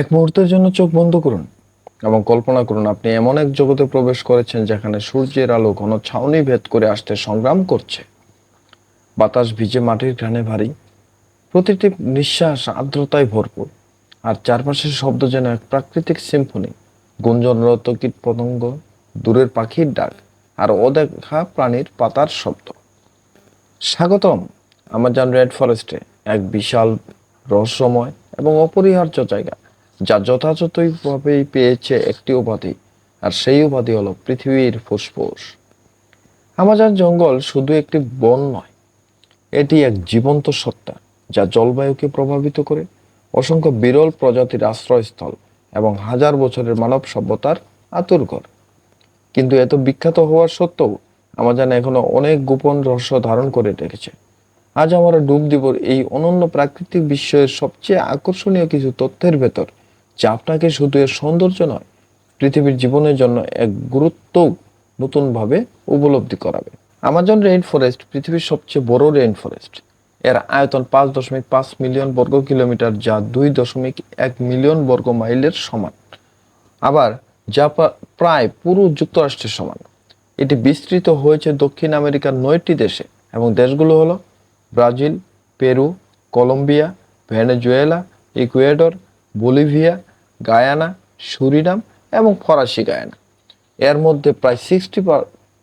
এক মুহূর্তের জন্য চোখ বন্ধ করুন এবং কল্পনা করুন, আপনি এমন এক জগতে প্রবেশ করেছেন যেখানে সূর্যের আলো ঘন ছাউনি ভেদ করে আসতে সংগ্রাম করছে। বাতাস ভিজে মাটির ঘ্রাণে ভারী। প্রতিটি নিঃশ্বাস আর্দ্রতায় ভরপুর। আর চারপাশের শব্দ যেন এক প্রাকৃতিক সিম্ফনি গুঞ্জনরত কীট পতঙ্গ, দূরের পাখির ডাক আর অদেখা প্রাণীর পাতার শব্দ। স্বাগতম, আমাজন রেড ফরেস্টে এক বিশাল রহস্যময় এবং অপরিহার্য জায়গা। যা যথাযথভাবেই পেয়েছে একটি উপাধি, আর সেই উপাধি হলো পৃথিবীর ফুসফুস। আমাজন জঙ্গল শুধু একটি বন নয়, এটি এক জীবন্ত সত্তা, যা জলবায়ুকে প্রভাবিত করে, অসংখ্য বিরল প্রজাতির আশ্রয়স্থল এবং হাজার বছরের মানব সভ্যতার আতুরঘর কিন্তু এত বিখ্যাত হওয়ার সত্ত্বেও আমাজন এখনও অনেক গোপন রহস্য ধারণ করে রেখেছে। আজ আমরা ডুব দিব এই অনন্য প্রাকৃতিক বিশ্বের সবচেয়ে আকর্ষণীয় কিছু তথ্যের ভেতর আপনাকে শুধু এর সৌন্দর্য নয়, পৃথিবীর জীবনের জন্য এক গুরুত্ব নতুনভাবে উপলব্ধি করাবে। আমাজন রেইন ফরেস্ট পৃথিবীর সবচেয়ে বড় রেইন ফরেস্ট এর আয়তন পাঁচ দশমিক পাঁচ মিলিয়ন বর্গ কিলোমিটার, যা দুই দশমিক এক মিলিয়ন বর্গ মাইলের সমান। আবার যা প্রায় পুরো যুক্তরাষ্ট্রের সমান। এটি বিস্তৃত হয়েছে দক্ষিণ আমেরিকার নয়টি দেশে এবং দেশগুলো হলো Brazil, Peru, Colombia, Venezuela, Ecuador Bolivia, Guyana, Suriname এবং ফরাসি গায়ানা। এর মধ্যে প্রায় সিক্সটি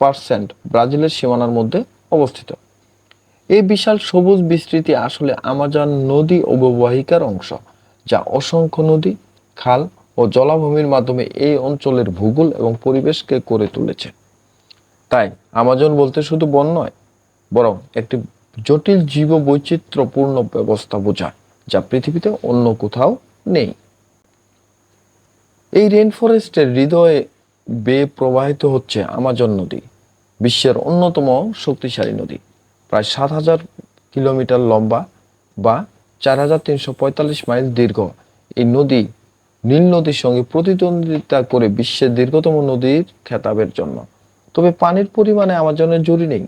পার্সেন্ট ব্রাজিলের সীমানার মধ্যে অবস্থিত। এই বিশাল সবুজ বিস্তৃতি আসলে আমাজন নদী অববাহিকার অংশ, যা অসংখ্য নদী, খাল ও জলাভূমির মাধ্যমে এই অঞ্চলের ভূগোল এবং পরিবেশকে করে তুলেছে। তাই আমাজন বলতে শুধু বন নয়, বরং একটি জটিল জীব বৈচিত্র্যপূর্ণ ব্যবস্থা বোঝায়, যা পৃথিবীতে অন্য কোথাও নেই। এই রেন ফরেস্টের হৃদয়ে বেয়ে প্রবাহিত হচ্ছে আমাজন নদী, বিশ্বের অন্যতম শক্তিশালী নদী। প্রায় সাত হাজার কিলোমিটার লম্বা বা চার হাজার তিনশো পঁয়তাল্লিশ মাইল দীর্ঘ। এই নদী নীল নদীর সঙ্গে প্রতিদ্বন্দ্বিতা করে বিশ্বের দীর্ঘতম নদীর খেতাবের জন্য। তবে পানির পরিমাণে আমাজনের জুড়ি নেই।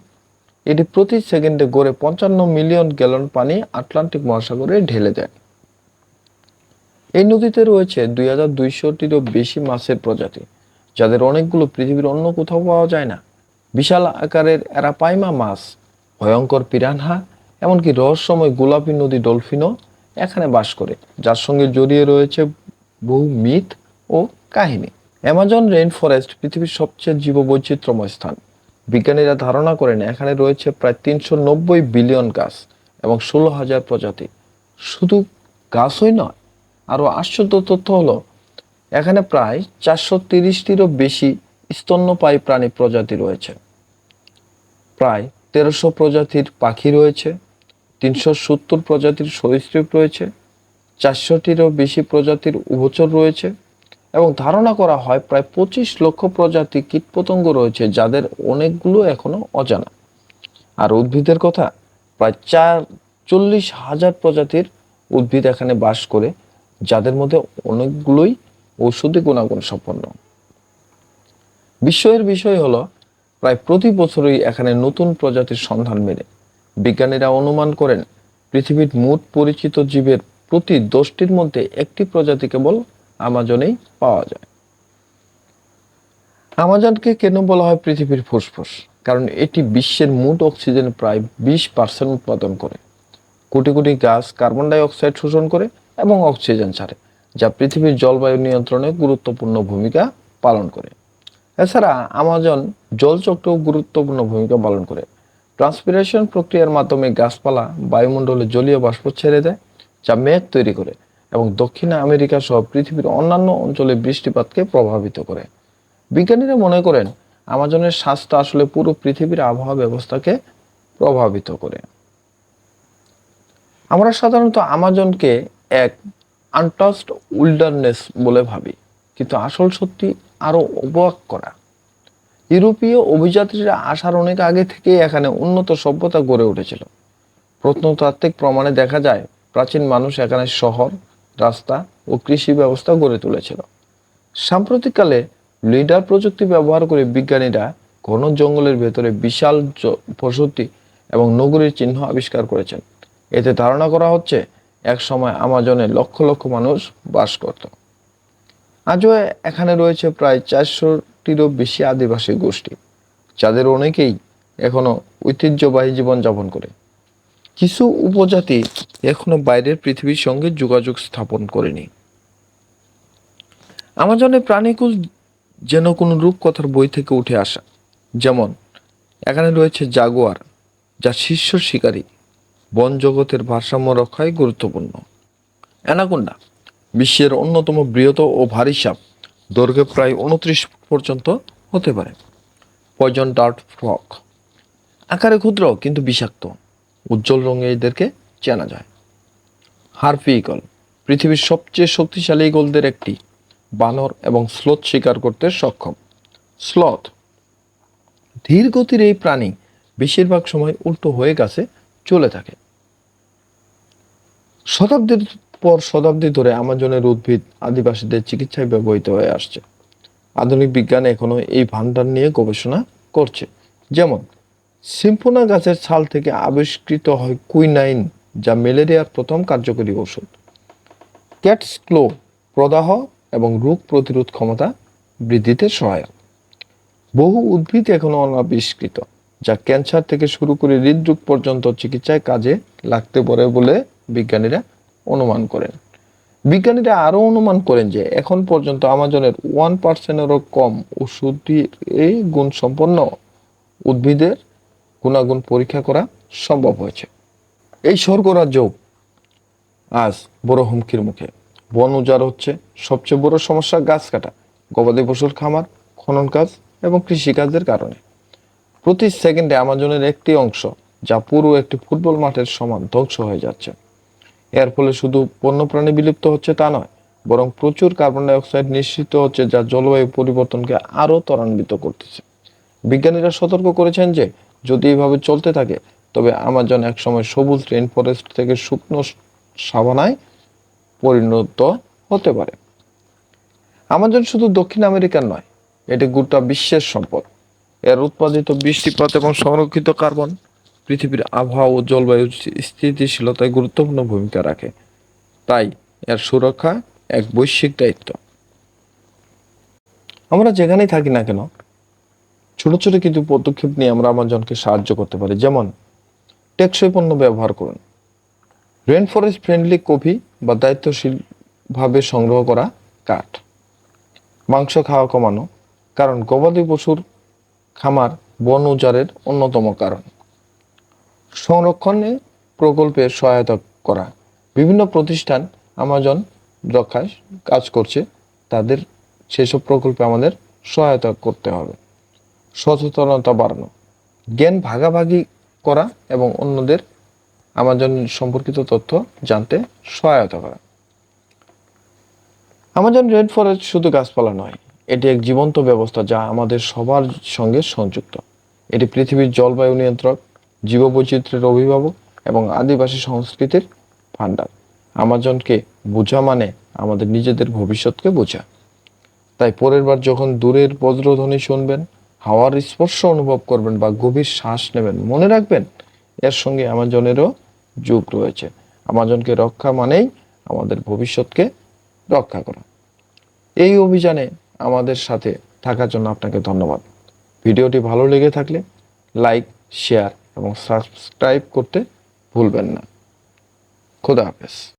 এটি প্রতি সেকেন্ডে গড়ে পঞ্চান্ন মিলিয়ন গ্যালন পানি আটলান্টিক মহাসাগরে ঢেলে দেয়। এই নদীতে রয়েছে দুই হাজার দুইশোটিরও বেশি মাছের প্রজাতি, যাদের অনেকগুলো পৃথিবীর অন্য কোথাও পাওয়া যায় না। বিশাল আকারের অ্যারাপাইমা মাছ, ভয়ঙ্কর পিরানহা, এমনকি রহস্যময় গোলাপি নদী ডলফিনও এখানে বাস করে, যার সঙ্গে জড়িয়ে রয়েছে বহু মিথ ও কাহিনী। অ্যামাজন রেইন ফরেস্ট পৃথিবীর সবচেয়ে জীববৈচিত্র্যময় স্থান। বিজ্ঞানীরা ধারণা করেন এখানে রয়েছে প্রায় তিনশো নব্বই বিলিয়ন গাছ এবং ষোলো হাজার প্রজাতি। শুধু গাছই নয় আরও আশ্চর্য তথ্য হলো, এখানে প্রায় চারশো তিরিশটিরও বেশি স্তন্যপায়ী প্রাণী প্রজাতি রয়েছে। প্রায় তেরোশো প্রজাতির পাখি রয়েছে, তিনশো সত্তর প্রজাতির সরীসৃপ রয়েছে, চারশোটিরও বেশি প্রজাতির উভচর রয়েছে এবং ধারণা করা হয় প্রায় পঁচিশ লক্ষ প্রজাতি কীটপতঙ্গ রয়েছে যাদের অনেকগুলো এখনও অজানা। আর উদ্ভিদের কথা, প্রায় চার চল্লিশ হাজার প্রজাতির উদ্ভিদ এখানে বাস করে যাদের মধ্যে অনেকগুলোই ঔষধি গুণাগুণ সম্পন্ন। বিস্ময়ের বিষয় হলো, প্রায় প্রতি বছরই এখানে নতুন প্রজাতির সন্ধান মেলে। বিজ্ঞানীরা অনুমান করেন, পৃথিবীর মোট পরিচিত জীবের প্রতি দশটির মধ্যে একটি প্রজাতি কেবল আমাজনেই পাওয়া যায়। আমাজনকে কেন বলা হয় পৃথিবীর ফুসফুস? কারণ এটি বিশ্বের মোট অক্সিজেন প্রায় বিশ পার্সেন্ট উৎপাদন করে। কোটি কোটি গাছ কার্বন ডাই অক্সাইড শোষণ করে এবং অক্সিজেন ছাড়ে, যা পৃথিবীর জলবায়ু নিয়ন্ত্রণে গুরুত্বপূর্ণ ভূমিকা পালন করে। এছাড়া আমাজন জলচক্রেও গুরুত্বপূর্ণ ভূমিকা পালন করে। ট্রান্সপিরেশন প্রক্রিয়ার মাধ্যমে গাছপালা বায়ুমণ্ডলে জলীয় বাষ্প ছেড়ে দেয়, যা মেঘ তৈরি করে এবং দক্ষিণ আমেরিকা সহ পৃথিবীর অন্যান্য অঞ্চলে বৃষ্টিপাতকে প্রভাবিত করে। বিজ্ঞানীরা মনে করেন, আমাজনের স্বাস্থ্য আসলে পুরো পৃথিবীর আবহাওয়া ব্যবস্থাকে প্রভাবিত করে। আমরা সাধারণত আমাজনকে এক আনটাস্ট উইল্ডারনেস বলে ভাবি। কিন্তু আসল সত্যি আরও অবাক করা। ইউরোপীয় অভিযাত্রীরা আসার অনেক আগে থেকেই এখানে উন্নত সভ্যতা গড়ে উঠেছিল। প্রত্নতাত্ত্বিক প্রমাণে দেখা যায়, প্রাচীন মানুষ এখানে শহর, রাস্তা ও কৃষি ব্যবস্থা গড়ে তুলেছিল। সাম্প্রতিককালে লিডার প্রযুক্তি ব্যবহার করে বিজ্ঞানীরা ঘন জঙ্গলের ভেতরে বিশাল বসতি এবং নগরীর চিহ্ন আবিষ্কার করেছেন। এতে ধারণা করা হচ্ছে এক সময় আমাজনে লক্ষ লক্ষ মানুষ বাস করত। আজও এখানে রয়েছে প্রায় চারশোটিরও বেশি আদিবাসী গোষ্ঠী, যাদের অনেকেই এখনও ঐতিহ্যবাহী জীবনযাপন করে। কিছু উপজাতি এখনও বাইরের পৃথিবীর সঙ্গে যোগাযোগ স্থাপন করেনি। আমাজনে প্রাণীকুল যেন কোনো রূপকথার বই থেকে উঠে আসা, যেমন এখানে রয়েছে জাগুয়ার, যা শীর্ষ শিকারী বন জগতের ভারসাম্য রক্ষায় গুরুত্বপূর্ণ। অ্যানাকোন্ডা, বিশ্বের অন্যতম বৃহৎ ও ভারী সাপ, দৈর্ঘ্যে প্রায় উনত্রিশ পর্যন্ত হতে পারে। পয়জন ডার্ট ফ্রক, আকারে ক্ষুদ্র কিন্তু বিষাক্ত, উজ্জ্বল রঙে এদেরকে চেনা যায়। হারপি ইগল, পৃথিবীর সবচেয়ে শক্তিশালী ইগলদের একটি, বানর এবং স্লথ শিকার করতে সক্ষম। স্লথ ধীর গতির এই প্রাণী বেশিরভাগ সময় উল্টো হয়ে গেছে চলে থাকে। শতাব্দীর পর শতাব্দী ধরে আমাজনের উদ্ভিদ আদিবাসীদের চিকিৎসায় ব্যবহৃত হয়ে আসছে। আধুনিক বিজ্ঞান এখনও এই ভান্ডার নিয়ে গবেষণা করছে। যেমন সিম্পোনা গাছের ছাল থেকে আবিষ্কৃত হয় কুইনাইন, যা ম্যালেরিয়ার প্রথম কার্যকরী ওষুধ ক্যাটস ক্লো প্রদাহ এবং রোগ প্রতিরোধ ক্ষমতা বৃদ্ধিতে সহায়ক। বহু উদ্ভিদ এখনও অনাবিষ্কৃত, যা ক্যান্সার থেকে শুরু করে হৃদরোগ পর্যন্ত চিকিৎসায় কাজে লাগতে পারে বলে বিজ্ঞানীরা অনুমান করেন। বিজ্ঞানীরা আরও অনুমান করেন যে, এখন পর্যন্ত আমাজনের ওয়ান পার্সেন্টেরও কম ওষুধটির এই গুণসম্পন্ন উদ্ভিদের গুণাগুণ পরীক্ষা করা সম্ভব হয়েছে। এই স্বর্গরাজ্য আজ বড় হুমকির মুখে। বন উজাড় হচ্ছে, সবচেয়ে বড় সমস্যা গাছ কাটা, গবাদি পশুর খামার, খনন কাজ এবং কৃষিকাজের কারণে। প্রতি সেকেন্ডে আমাজনের একটি অংশ, যা পুরো একটি ফুটবল মাঠের সমান ধ্বংস হয়ে যাচ্ছে। এর ফলে শুধু বন্যপ্রাণী বিলুপ্ত হচ্ছে তা নয়, বরং প্রচুর কার্বন ডাই অক্সাইড নিঃসৃত হচ্ছে যা জলবায়ু পরিবর্তনকে আরও ত্বরান্বিত করতেছে। বিজ্ঞানীরা সতর্ক করেছেন যে, যদি এভাবে চলতে থাকে, তবে আমাজন একসময় সবুজ রেইন ফরেস্ট থেকে শুকনো সাভানায় পরিণত হতে পারে। আমাজন শুধু দক্ষিণ আমেরিকার নয়, এটি গোটা বিশ্বের সম্পদ। এর উৎপাদিত বৃষ্টিপাত এবং সংরক্ষিত কার্বন পৃথিবীর আবহাওয়া ও জলবায়ু স্থিতিশীলতায় গুরুত্বপূর্ণ ভূমিকা রাখে। তাই এর সুরক্ষা এক বৈশ্বিক দায়িত্ব। আমরা যেখানেই থাকি না কেন, ছোট ছোট কিছু পদক্ষেপ নিয়ে আমরা আমাজনকে সাহায্য করতে পারি। যেমন, টেকসই পণ্য ব্যবহার করুন। রেন ফরেস্ট ফ্রেন্ডলি কফি বা দায়িত্বশীলভাবে সংগ্রহ করা কাঠ। মাংস খাওয়া কমানো, কারণ গবাদি পশুর খামার বন উজাড়ের অন্যতম কারণ। সংরক্ষণে প্রকল্পে সহায়তা করা। বিভিন্ন প্রতিষ্ঠান আমাজন রক্ষায় কাজ করছে, তাদের সেসব প্রকল্পে আমাদের সহায়তা করতে হবে। সচেতনতা বাড়ানো, জ্ঞান ভাগাভাগি করা এবং অন্যদের আমাজন সম্পর্কিত তথ্য জানতে সহায়তা করা। আমাজন রেড ফরেস্ট শুধু গাছপালা নয়, এটি এক জীবন্ত ব্যবস্থা যা আমাদের সবার সঙ্গে সংযুক্ত। এটি পৃথিবীর জলবায়ু নিয়ন্ত্রক জীববৈচিত্র্যের অভিভাবক এবং আদিবাসী সংস্কৃতির ভাণ্ডার। আমাজনকে বোঝা মানে আমাদের নিজেদের ভবিষ্যৎকে বোঝা। তাই পরের বার যখন দূরের বজ্রধ্বনি শুনবেন, হাওয়ার স্পর্শ অনুভব করবেন বা গভীর শ্বাস নেবেন, মনে রাখবেন এর সঙ্গে আমাজনেরও যুগ রয়েছে। আমাজনকে রক্ষা মানেই আমাদের ভবিষ্যৎকে রক্ষা করা। এই অভিযানে আমাদের সাথে থাকার জন্য আপনাকে ধন্যবাদ। ভিডিওটি ভালো লেগে থাকলে লাইক, শেয়ার এবং সাবস্ক্রাইব করতে ভুলবেন না। খোদা হাফেজ।